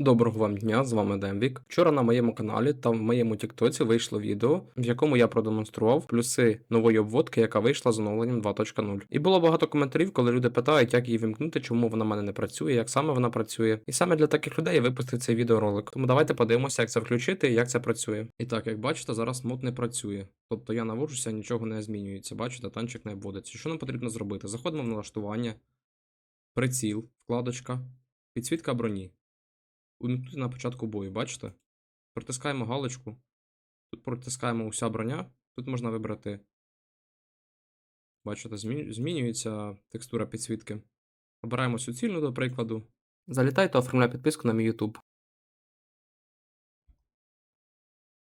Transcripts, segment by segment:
Доброго вам дня, з вами Демвік. Вчора на моєму каналі та в моєму Тіктоці вийшло відео, в якому я продемонстрував плюси нової обводки, яка вийшла з оновленням 2.0. І було багато коментарів, коли люди питають, як її вимкнути, чому вона в мене не працює, як саме вона працює. І саме для таких людей я випустив цей відеоролик. Тому давайте подивимося, як це включити і як це працює. І так, як бачите, зараз мод не працює. Тобто я наводжуся, нічого не змінюється. Бачите, танчик не обводиться. Що нам потрібно зробити? Заходимо в налаштування, приціл, вкладочка, підсвітка броні. Увімкнути на початку бою, бачите? Протискаємо галочку. Тут протискаємо уся броня. Тут можна вибрати. Бачите, змінюється текстура підсвітки. Обираємо суцільну, до прикладу. Залітай та оформляй підписку на мій YouTube.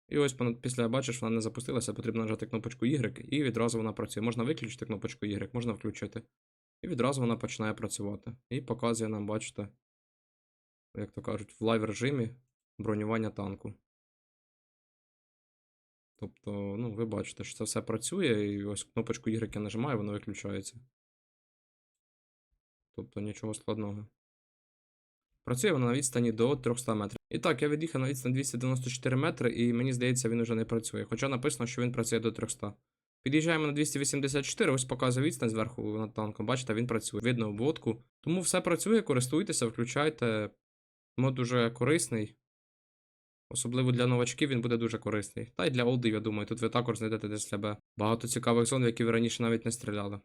І ось після бачиш, вона не запустилася, потрібно нажати кнопочку Y, і відразу вона працює. Можна виключити кнопочку Y, можна включити. І відразу вона починає працювати. І показує нам, бачите, як то кажуть, в лайв режимі бронювання танку. Тобто, ну, ви бачите, що це все працює, і ось кнопочку Y я нажимаю, воно виключається. Тобто нічого складного. Працює вона на відстані до 300 метрів. І так, я від'їхав на відстань 294 метри, і мені здається, він вже не працює. Хоча написано, що він працює до 300. Під'їжджаємо на 284, ось показує відстань зверху над танком. Бачите, він працює. Видно обводку. Тому все працює, користуйтеся, включайте. Мод дуже корисний. Особливо для новачків він буде дуже корисний. Та й для олдів, я думаю, тут ви також знайдете для себе багато цікавих зон, в які ви раніше навіть не стріляли.